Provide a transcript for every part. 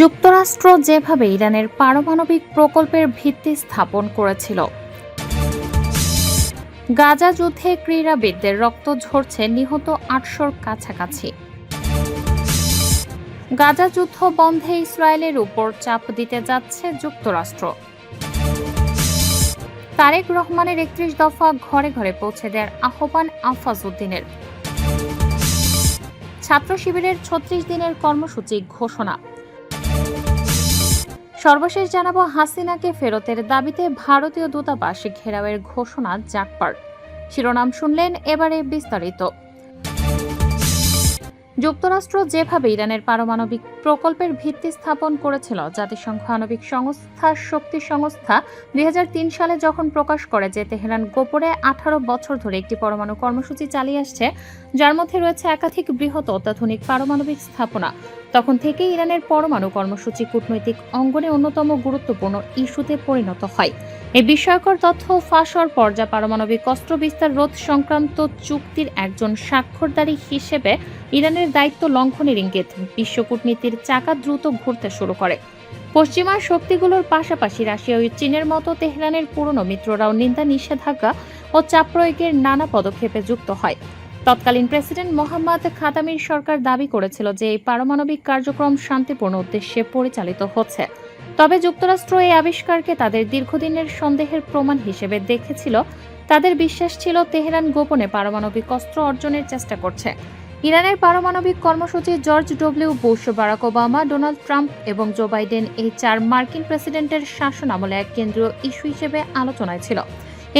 যুক্তরাষ্ট্র যেভাবে ইরানের পারমাণবিক প্রকল্পের ভিত্তি স্থাপন করেছিল। গাজা যুদ্ধে ক্রীড়াবিদদের রক্ত ঝরছে নিহত আটশোর কাছাকাছি। গাজা যুদ্ধ বন্ধে ইসরায়েলের উপর চাপ দিতে যাচ্ছে যুক্তরাষ্ট্র। তারেক রহমানের একত্রিশ দফা ঘরে ঘরে পৌঁছে দেওয়ার আহ্বান আফাজ উদ্দিনের ছাত্র শিবিরের ছত্রিশ দিনের কর্মসূচি ঘোষণা। সর্বশেষ জানাব হাসিনাকে ফেরতের দাবিতে ভারতীয় দূতাবাস ঘেরাওয়ের ঘোষণা জাকপার। শিরোনাম শুনলেন এবারে বিস্তারিত। যুক্তরাষ্ট্র যেভাবে ইরানের পারমাণবিক প্রকল্পের ভিত্তি স্থাপন করেছিল, জাতিসংঘ আণবিক সংস্থা শক্তি সংস্থা দুই হাজার তিন সালে যখন প্রকাশ করে যে তেহরান গোপনে আঠারো বছর ধরে একটি পরমাণু কর্মসূচি চালিয়ে আসছে, যার মধ্যে রয়েছে একাধিক বৃহৎ অত্যাধুনিক পারমাণবিক স্থাপনা। তখন থেকেই ইরানের পরমাণু কর্মসূচি কূটনৈতিক অঙ্গনে অন্যতম গুরুত্বপূর্ণ ইস্যুতে পরিণত হয়। এই বিস্ময়কর তথ্য ফাঁস হওয়ার পর যা পারমাণবিক অস্ত্র বিস্তার রোধ সংক্রান্ত চুক্তির একজন স্বাক্ষরদারী হিসেবে ইরানের দায়িত্ব লঙ্ঘনের ইঙ্গিত, বিশ্ব কূটনীতির চাকা দ্রুত ঘুরতে শুরু করে। পশ্চিমা শক্তিগুলোর পাশাপাশি রাশিয়া ও চীনের মতো তেহরানের পুরনো মিত্ররাও নিন্দা, নিষেধাজ্ঞা ও চাপ প্রয়োগের নানা পদক্ষেপে যুক্ত হয়। তৎকালীন প্রেসিডেন্ট মোহাম্মদ খাতামির সরকার দাবি করেছিল যে এই পারমাণবিক কার্যক্রম শান্তিপূর্ণ উদ্দেশ্যে পরিচালিত হচ্ছে। তবে যুক্তরাষ্ট্র এই আবিষ্কারকে তাদের দীর্ঘদিনের সন্দেহের প্রমাণ হিসেবে দেখেছিল। তাদের বিশ্বাস ছিল তেহরান গোপনে পারমাণবিক অস্ত্র অর্জনের চেষ্টা করছে। ইরানের পারমাণবিক কর্মসূচি George W Bush, Barack Obama, Donald Trump এবং জো বাইডেন এই চার মার্কিন প্রেসিডেন্টের শাসন আমলে এক কেন্দ্রীয় ইস্যু হিসেবে আলোচনায় ছিল।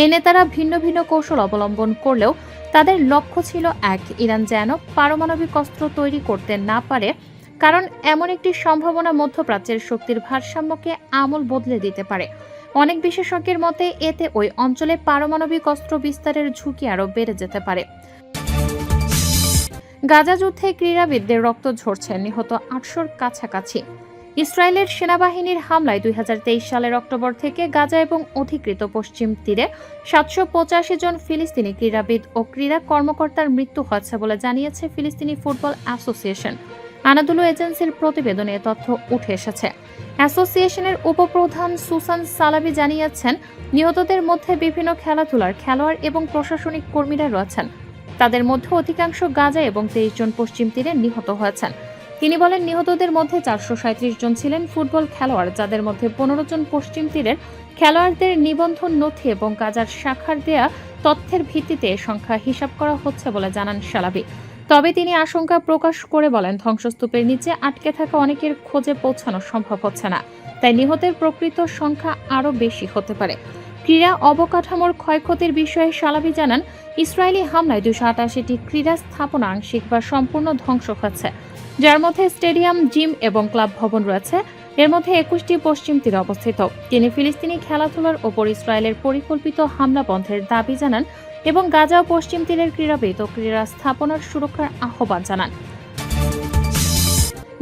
এই নেতারা ভিন্ন ভিন্ন কৌশল অবলম্বন করলেও তাদের লক্ষ্য ছিল এক, ইরান যেন পারমাণবিক অস্ত্র তৈরি করতে না পারে, কারণ এমন একটি সম্ভাবনা মধ্যপ্রাচ্যের শক্তির ভারসাম্যকে আমল বদলে দিতে পারে। অনেক বিশেষজ্ঞের মতে, এতে ওই অঞ্চলে পারমাণবিক অস্ত্র বিস্তারের ঝুঁকি আরও বেড়ে যেতে পারে। গাজা যুদ্ধে ক্রীড়াবিদদের রক্ত ঝরছে, নিহত আটশোর কাছাকাছি। ইসরায়েলের সেনাবাহিনীর হামলায় দুই সালের অক্টোবর থেকে গাজা এবং অধিকৃত পশ্চিম তীরে সাতশো পঁচাশি জন ফিলিস্তিনি ক্রীড়াবিদ ও ক্রীড়া কর্মকর্তার মৃত্যু হয়েছে বলে জানিয়েছে ফিলিস্তিনি ফুটবল অ্যাসোসিয়েশন। আনাদুলু এজেন্সির প্রতিবেদনে তথ্য উঠে এসেছে। অ্যাসোসিয়েশনের উপপ্রধান সুসান সালাবি জানিয়েছেন, নিহতদের মধ্যে বিভিন্ন খেলাধুলার খেলোয়াড় এবং প্রশাসনিক কর্মীরা রয়েছেন। তাদের মধ্যে অধিকাংশ গাজা এবং তেইশ জন পশ্চিম তীরে নিহত হয়েছেন। তিনি বলেন, নিহতদের মধ্যে চারশো জন ছিলেন ফুটবল খেলোয়াড়, যাদের মধ্যে পনেরো জন পশ্চিম তীরের খেলোয়াড়দের নিবন্ধন নথি এবং কাজার শাখার দেয়া তথ্যের ভিত্তিতে সংখ্যা হিসাব করা হচ্ছে বলে জানান সালাবি তবে তিনি আশঙ্কা প্রকাশ করে বলেন, ধ্বংসস্তূপের নিচে আটকে থাকা অনেকের খোঁজে পৌঁছানো সম্ভব হচ্ছে না। তাই নিহতের প্রকৃত সংখ্যা আরও বেশি হতে পারে। ক্রীড়া অবকাঠামোর ক্ষয়ক্ষতির বিষয়ে সালাবি জানান, ইসরায়েলি হামলায় দুশো আটাশিটি ক্রীড়া স্থাপনা আংশিক বা সম্পূর্ণ ধ্বংস হচ্ছে যার মধ্যে স্টেডিয়াম, জিম এবং ক্লাব ভবন রয়েছে। এর মধ্যে একুশটি পশ্চিম তীরে অবস্থিত। তিনি ফিলিস্তিনি খেলাধুলার ওপর ইসরায়েলের পরিকল্পিত হামলা বন্ধের দাবি জানান এবং গাজা পশ্চিম তীরের ক্রীড়াবিদ ও ক্রীড়া স্থাপনার সুরক্ষার আহ্বান জানান।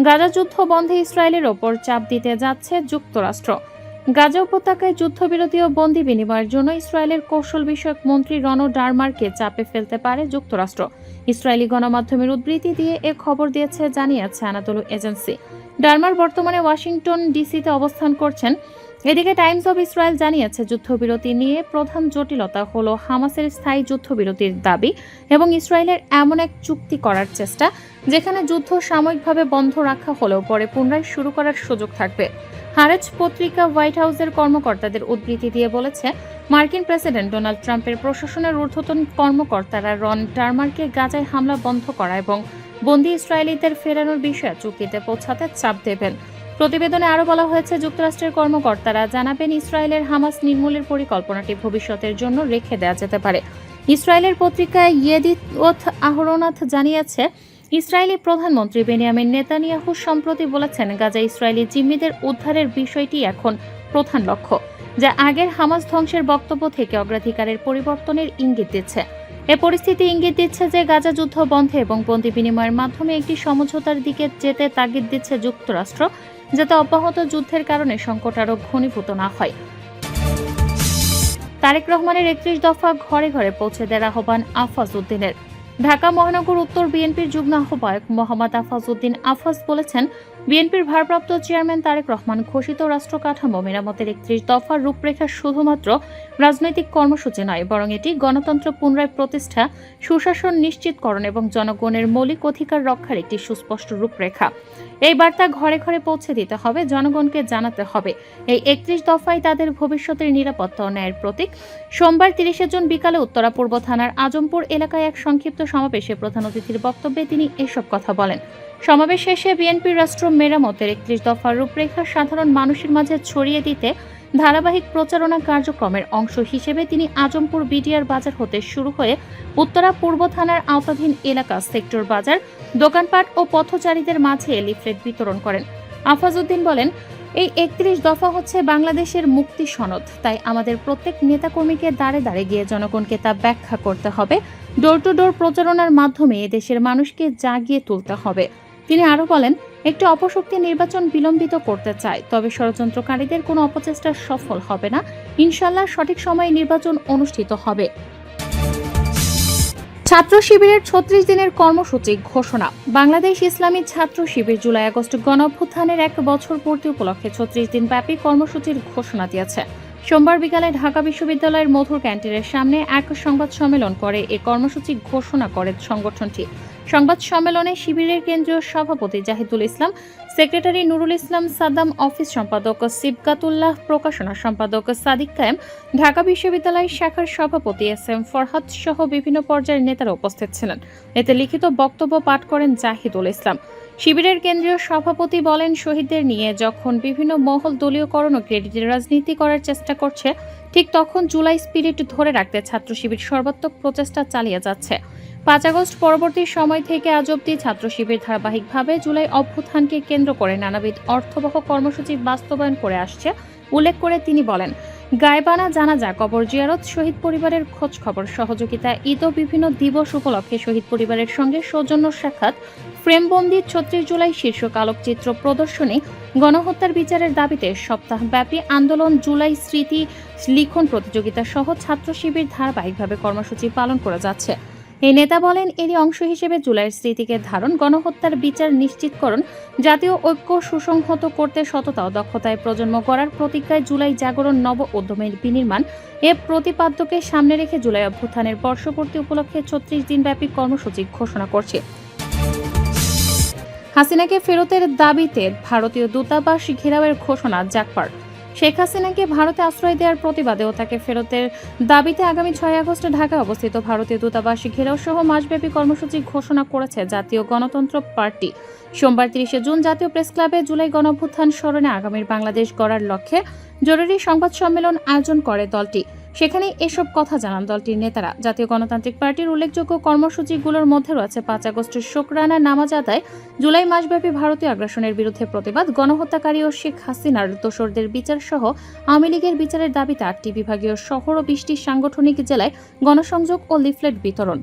গাজা যুদ্ধ বন্ধে ইসরায়েলের ওপর চাপ দিতে যাচ্ছে যুক্তরাষ্ট্র। গাজা উপত্যকায় যুদ্ধবিরতি ও বন্দি বিনিময়ের জন্য ইসরায়েলের কৌশল বিষয়ক মন্ত্রী রন ডারমারকে চাপে ফেলতে পারে যুক্তরাষ্ট্র। ইসরায়েলি গণমাধ্যমের উদ্ধৃতি দিয়ে এ খবর দিয়েছে, জানিয়েছে আনাতলু এজেন্সি। ডারমার বর্তমানে ওয়াশিংটন ডিসিতে অবস্থান করছেন এদিকে টাইমস অব ইসরায়েল জানিয়েছে, যুদ্ধবিরতি নিয়ে প্রধান জটিলতা হল হামাসের স্থায়ী যুদ্ধবিরতির দাবি এবং ইসরায়েলের এমন এক চুক্তি করার চেষ্টা, যেখানে যুদ্ধ সাময়িকভাবে বন্ধ রাখা হলেও পরে পুনরায় শুরু করার সুযোগ থাকবে। হারেজ পত্রিকা হোয়াইট হাউসের কর্মকর্তাদের উদ্ধৃতি দিয়ে বলেছে, মার্কিন প্রেসিডেন্ট ডোনাল্ড ট্রাম্পের প্রশাসনের ঊর্ধ্বতন কর্মকর্তারা রন টার্মারকে গাজায় হামলা বন্ধ করা এবং বন্দি ইসরায়েলিদের ফেরানোর বিষয়ে চুক্তিতে পৌঁছাতে চাপ দেবেন। প্রতিবেদনে আরও বলা হয়েছে, যুক্তরাষ্ট্রের কর্মকর্তারা জানাবেন, ইসরায়েলের হামাস নির্মূলের পরিকল্পনাটি ভবিষ্যতের জন্য রেখে দেওয়া যেতে পারে। ইসরায়েলের পত্রিকায় ইয়েদিওথ আহরনাথ জানিয়েছে, ইসরায়েলি প্রধানমন্ত্রী বেনিয়ামিন নেতানিয়াহু সম্প্রতি বলেছেন, গাজা ইসরায়েলি জিম্মিদের উদ্ধারের বিষয়টি এখন প্রধান লক্ষ্য, যা আগের হামাস ধ্বংসের বক্তব্য থেকে অগ্রাধিকারের পরিবর্তনের ইঙ্গিত দিচ্ছে। এ পরিস্থিতি ইঙ্গিত দিচ্ছে যে গাজা যুদ্ধ বন্ধে এবং বন্দি বিনিময়ের মাধ্যমে একটি সমঝোতার দিকে যেতে তাগিদ দিচ্ছে যুক্তরাষ্ট্র, যাতে অব্যাহত যুদ্ধের কারণে সংকট আরও ঘনীভূত না হয়। তারেক রহমানের একত্রিশ দফা ঘরে ঘরে পৌঁছে দেওয়ার আহ্বান আফাজ উদ্দিনের ঢাকা মহানগর উত্তর বিএনপির যুগ্ম আহ্বায়ক মোহাম্মদ আফাজ উদ্দিন আফাজ বলেছেন, বিএনপির ভারপ্রাপ্ত চেয়ারম্যান তারেক রহমান ঘোষিত রাষ্ট্র কাঠামো মেরামতের একত্রিশ দফার রূপরেখা শুধুমাত্র রাজনৈতিক কর্মসূচি নয়, বরং এটি গণতন্ত্র পুনরায় প্রতিষ্ঠা, সুশাসন নিশ্চিতকরণ এবং জনগণের মৌলিক অধিকার রক্ষার একটি সুস্পষ্ট রূপরেখা। এই বার্তা ঘরে ঘরে পৌঁছে দিতে হবে, জনগণকে জানাতে হবে। এই একত্রিশ দফায় তাদের ভবিষ্যতের নিরাপত্তা ন্যায়ের প্রতীক। সোমবার তিরিশে জুন বিকালে উত্তরা পূর্ব থানার আজমপুর এলাকায় এক সংক্ষিপ্ত সমাবেশে প্রধান অতিথির বক্তব্যে তিনি এসব কথা বলেন। সমাবেশ শেষে বিএনপির রাষ্ট্র মেরামতের একত্রিশ দফার রূপরেখা সাধারণ মানুষের মাঝে ছড়িয়ে দিতে ধারাবাহিক প্রচারণা কার্যক্রমের অংশ হিসেবে তিনি আজমপুর বিডিআর বাজার হতে শুরু হয়ে উত্তরা পূর্ব থানার আওতাধীন এলাকা, সেক্টর বাজার, দোকানপাট ও পথচারীদের মাঝে লিফলেট বিতরণ করেন। আফাজউদ্দিন বলেন এই একত্রিশ দফা হচ্ছে বাংলাদেশের মুক্তি সনদ। তাই আমাদের প্রত্যেক নেতাকর্মীকে দাঁড়ে দাঁড়ে গিয়ে জনগণকে তা ব্যাখ্যা করতে হবে। ডোর টু ডোর প্রচারণার মাধ্যমে দেশের মানুষকে জাগিয়ে তুলতে হবে। তিনি আরও বলেন, একটি অপশক্তি নির্বাচন বিলম্বিত করতে চায়, তবে ষড়যন্ত্রকারীদের কোনো অপচেষ্টা সফল হবে না। ইনশাল্লাহ সঠিক সময়ে নির্বাচন অনুষ্ঠিত হবে। ছাত্র শিবিরের ছত্রিশ দিনের কর্মসূচি ঘোষণা। বাংলাদেশ ইসলামী ছাত্র শিবির জুলাই আগস্ট গণঅভ্যুত্থানের এক বছর পূর্তি উপলক্ষে ছত্রিশ দিন ব্যাপী কর্মসূচির ঘোষণা দিয়েছে। সোমবার বিকালে ঢাকা বিশ্ববিদ্যালয়ের মধুর ক্যান্টিনের সামনে এক সংবাদ সম্মেলন করে এ কর্মসূচি ঘোষণা করে সংগঠনটি। সংবাদ সম্মেলনে শিবিরের কেন্দ্রীয় সভাপতি জাহিদুল ইসলাম, সেক্রেটারি নুরুল ইসলাম সাদ্দাম অফিস সম্পাদক সিবগাতুল্লাহ প্রকাশনা সম্পাদক সাদিক কায়েম, ঢাকা বিশ্ববিদ্যালয় শাখার সভাপতি এস এম ফরহাদ সহ বিভিন্ন পর্যায়ের নেতারা উপস্থিত ছিলেন। এতে লিখিত বক্তব্য পাঠ করেন জাহিদুল ইসলাম। শিবিরের কেন্দ্রীয় সভাপতি বলেন, শহীদদের নিয়ে যখন বিভিন্ন মহল দলীয়করণ ও ক্রেডিটের রাজনীতি করার চেষ্টা করছে, ঠিক তখন জুলাই স্পিরিট ধরে রাখতে ছাত্র শিবির সর্বাত্মক প্রচেষ্টা চালিয়ে যাচ্ছে। পাঁচ আগস্ট পরবর্তী সময় থেকে আজ অব্দি ছাত্র শিবির ধারাবাহিকভাবে জুলাই অভ্যুত্থানকে কেন্দ্র করে নানাবিধ অর্থবহ কর্মসূচি বাস্তবায়ন করে আসছে, উল্লেখ করে তিনি বলেন। গায়বানা জানাজা কবর জিয়ারত শহীদ পরিবারের খোঁজ খবর সহযোগিতা ঈদ ও বিভিন্ন দিবস উপলক্ষে শহীদ পরিবারের সঙ্গে সৌজন্য সাক্ষাৎ, ফ্রেমবন্দি ছত্রিশ জুলাই শীর্ষক আলোকচিত্র প্রদর্শনী, গণহত্যার বিচারের দাবিতে সপ্তাহব্যাপী আন্দোলন, জুলাই স্মৃতি, লিখন প্রতিযোগিতা সহ ছাত্র শিবির ধারাবাহিকভাবে কর্মসূচি পালন করা যাচ্ছে। এই নেতা বলেন, এরই অংশ হিসেবে জুলাইয়ের স্মৃতিকে ধারণ, গণহত্যার বিচার নিশ্চিতকরণ, জাতীয় ঐক্য সুসংহত করতে সততা ও দক্ষতায় প্রজন্ম করার প্রতিজ্ঞায় জুলাই জাগরণ নব উদ্যমের বিনির্মাণ। এ প্রতিপাদ্যকে সামনে রেখে জুলাই অভ্যুত্থানের বর্ষপূর্তি উপলক্ষে ছত্রিশ দিনব্যাপী কর্মসূচি ঘোষণা করছে। হাসিনাকে ফেরতের দাবিতে ভারতীয় দূতাবাস ঘেরাওয়ের ঘোষণা জাকপার শেখ হাসিনাকে ভারতে আশ্রয় দেওয়ার প্রতিবাদে ও তাকে ফেরতের দাবিতে আগামী ছয় আগস্ট ঢাকায় অবস্থিত ভারতীয় দূতাবাস ঘেরাও সহ মাসব্যাপী কর্মসূচি ঘোষণা করেছে জাতীয় গণতন্ত্র পার্টি। সোমবার তিরিশে জুন জাতীয় প্রেস ক্লাবে জুলাই গণভ্যুত্থান স্মরণে আগামীর বাংলাদেশ গড়ার লক্ষ্যে জরুরি সংবাদ সম্মেলন আয়োজন করে দলটি। সেখানে এসব কথা জানান দলটির নেতারা। জাতীয় গণতান্ত্রিক পার্টির উল্লেখযোগ্য কর্মসূচিগুলোর মধ্যে রয়েছে পাঁচ আগস্টের শোকরানা নামাজ আদায়, জুলাই মাসব্যাপী ভারতীয় আগ্রাসনের বিরুদ্ধে প্রতিবাদ, গণহত্যাকারী ও শেখ হাসিনার দোসরদের বিচার সহ আওয়ামী লীগের বিচারের দাবিতে আটটি বিভাগীয় শহর ও বিশটি সাংগঠনিক জেলায় গণসংযোগ ও লিফলেট বিতরণ।